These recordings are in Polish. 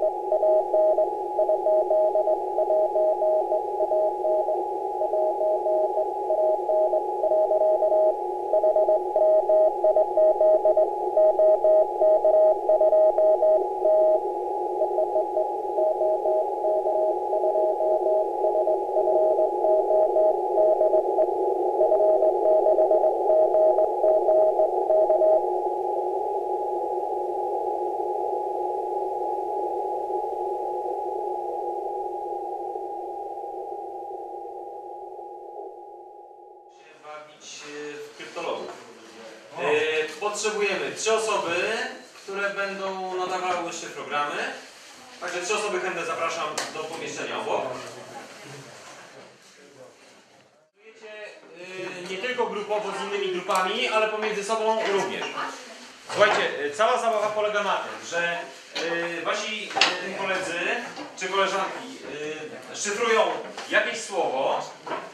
bawić e, w kryptologów. E, Potrzebujemy trzy osoby, które będą nadawały szyfrogramy. Także trzy osoby chętne zapraszam do pomieszczenia obok. E, nie tylko grupowo z innymi grupami, ale pomiędzy sobą również. Słuchajcie, e, cała zabawa polega na tym, że e, wasi e, koledzy czy koleżanki e, szyfrują jakieś słowo, e,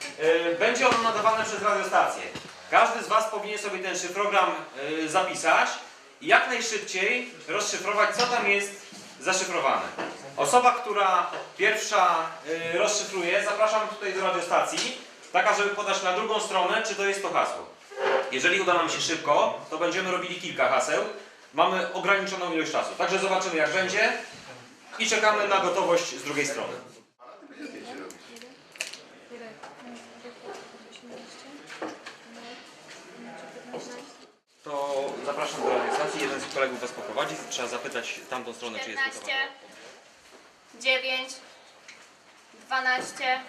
będzie ono nadawane przez radiostację. Każdy z Was powinien sobie ten szyfrogram e, zapisać i jak najszybciej rozszyfrować, co tam jest zaszyfrowane. Osoba, która pierwsza e, rozszyfruje, zapraszam tutaj do radiostacji, taka, żeby podać na drugą stronę, czy to jest to hasło. Jeżeli uda nam się szybko, to będziemy robili kilka haseł. Mamy ograniczoną ilość czasu. Także zobaczymy jak będzie i czekamy na gotowość z drugiej strony. Zapraszam do. Jeden z kolegów Was poprowadzi. Trzeba zapytać tamtą stronę, czy jest 15, gotowa. 9, 12,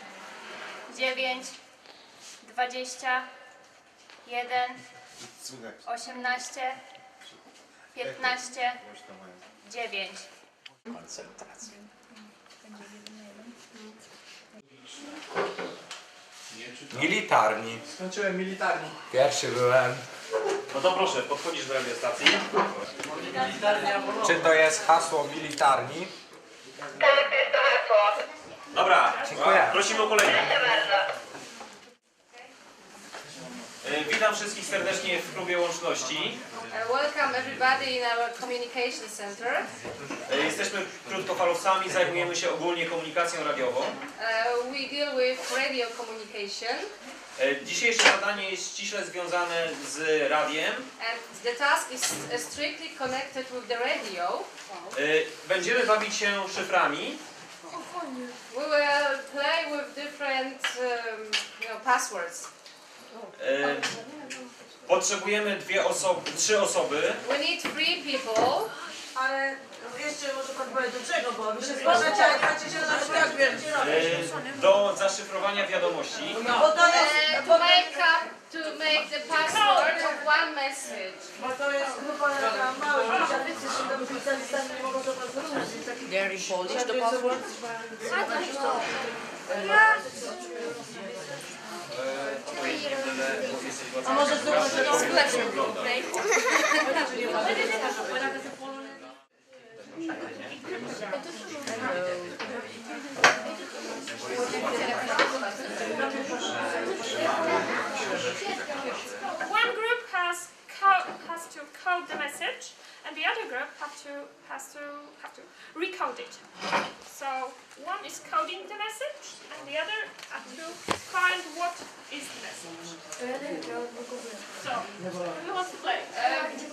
9, 20, 1, 18, 15, 9. Militarni. Skończyłem militarni. Pierwszy byłem. No to proszę, podchodzisz do radiostacji. Czy to jest hasło militarni? Dobra, Dziękuję. prosimy o kolejne. E, Witam wszystkich serdecznie w klubie łączności. Uh, welcome everybody in our communication center. E, Jesteśmy krótkofalowcami, zajmujemy się ogólnie komunikacją radiową. Uh, we deal with radio communication E, Dzisiejsze zadanie jest ściśle związane z radiem. and the task is uh, strictly connected with the radio. E, Będziemy bawić się szyframi. We will play with different um, you know, passwords. E, Potrzebujemy dwie osoby, trzy osoby. We need three people. Ale jeszcze może pan powie do czego, bo my się zgłaszacie, jak macie się na przykład wiem. e, do zaszyfrowania wiadomości. Bo to jest, Uh, to make up, to make the password of one message. bo to jest grupa taka mała, wszyscy się tam specjalistami nie mogą do was zrozumieć. They're in Polish, the password? A może zróbmy to One group has has to code the message, and the other group have to has to have to recode it. So one is coding the message, and the other have to find what is the message. So who wants to play? Możecie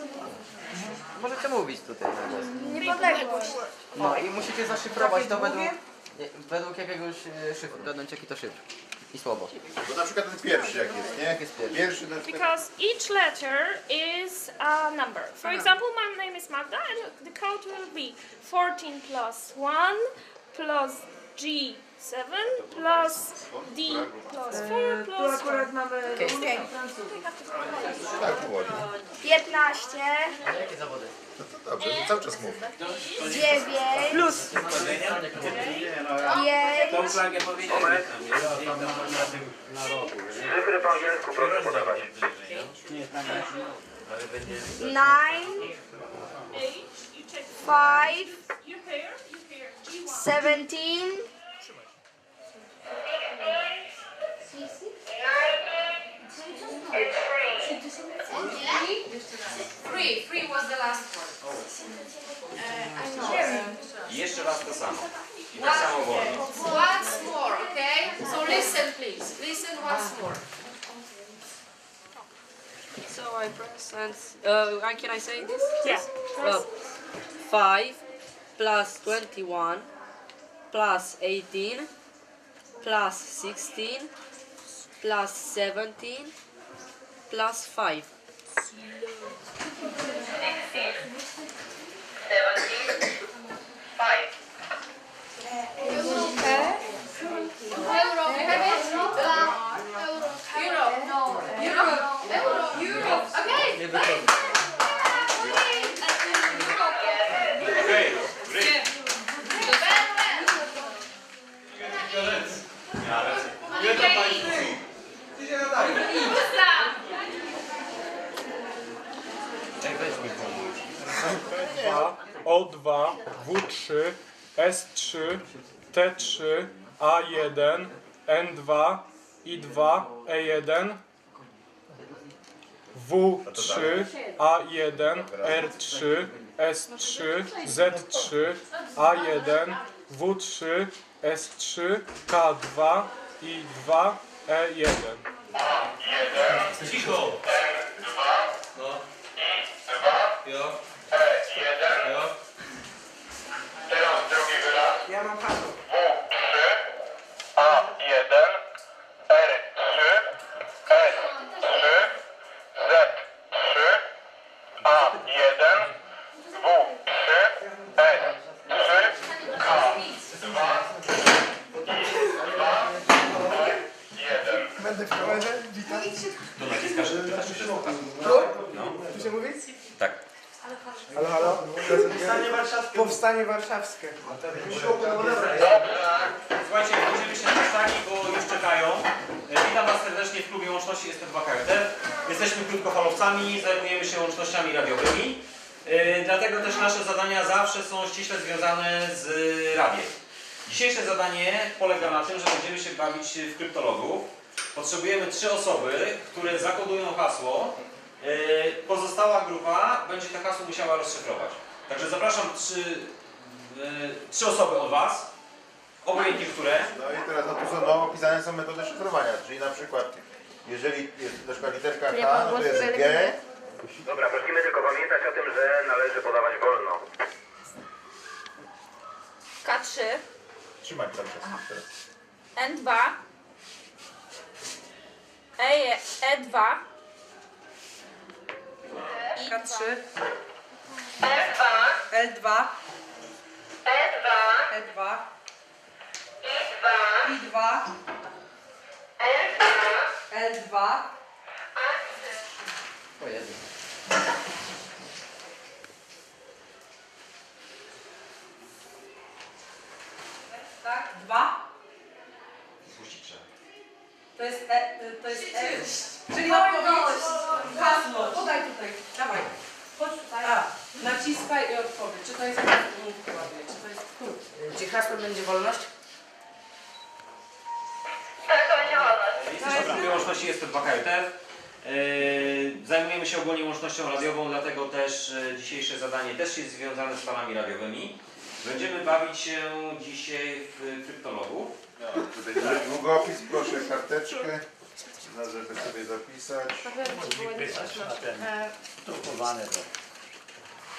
mówić tutaj na głos. Niepodległość. No i musicie zaszyfrować to według, według jakiegoś e, szyfru. Gadnąć jaki to szyfr. I słowo. Bo na przykład ten pierwszy jak jest, nie? Jak jest pierwszy? Pierwszy na przykład... Because each letter is a number. For example, my name is Magda, and the code will be 14 plus 1 plus G7 plus D plus 4 Tu plus akurat mamy. Francuzów. Tak, powoli. 15, Jakie zawody? No to dobrze, to cały czas mów. 9, plus 5, Cyfry po angielsku proszę podawać. 9, H, you check 5, you hear, you hear G1. 17, Three. Three was the last one. I jeszcze raz to samo. I tak samo wolno. Once more, okay? So listen, please. Listen once more. So I press and uh, can I say this? Yeah. Well, five plus twenty-one plus eighteen plus 16 plus 17 plus 5. 16, 17, 5. Eh? Eh? Weź mi pomóż. O2, O2, W3, S3, T3, A1, N2, I2, E1, W3, A1, R3, S3, Z3, A1, W3, S3, K2, I2, E1. Cicho! No. Jo. Jo. Teraz drugi wyraz. Ja mam hasło. W3, A1, R3, S3, Z3, A1, W3, S3, K2, Będę w kamerze, witam. To naciskasz, pytasz, czy wszystko tak? Tu się mówi? Tak. Halo, halo. Powstanie warszawskie. Powstanie warszawskie. Słuchajcie, będziemy się rozstali, bo już czekają. E, Witam Was serdecznie w klubie łączności ST2 KRD. Jesteśmy krótkofalowcami, zajmujemy się łącznościami radiowymi. E, Dlatego też nasze zadania zawsze są ściśle związane z radiem. Dzisiejsze zadanie polega na tym, że będziemy się bawić w kryptologów. Potrzebujemy trzy osoby, które zakodują hasło. E, Pozostała grupa będzie to hasło musiała rozszyfrować. Także zapraszam trzy, e, trzy osoby od Was. Obojętnie które. No i teraz no, tu są, no, opisane są metody szyfrowania, czyli na przykład jeżeli jest na przykład literka K, no to jest G. Dobra, prosimy tylko pamiętać o tym, że należy podawać wolno. K3, Trzymać cały czas teraz. N2, E, E2, K3, L2, L2, E2, E2, I2, I2, L2, L2, O Jezu. tak? 2. Spuścić trzeba. To jest E, to jest E. Czyli odpowiedź, hasło. Podaj tutaj, dawaj. Chodź tutaj. A, naciskaj i odpowiedź. Czy to jest ładnie, czy to jest tu? Czy hasło będzie wolność? Jesteśmy w łączności jest to 2 KJTF. Yy, Zajmujemy się ogólnie łącznością radiową, dlatego też e, dzisiejsze zadanie też jest związane z falami radiowymi. Będziemy bawić się dzisiaj w kryptologów. No, tutaj długopis, proszę karteczkę, no, żeby sobie zapisać. Drukowane to.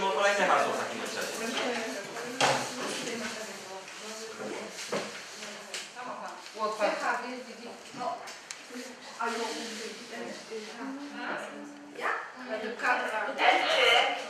było kolejne hasło w takim razie. Edukacja. Uderzycie.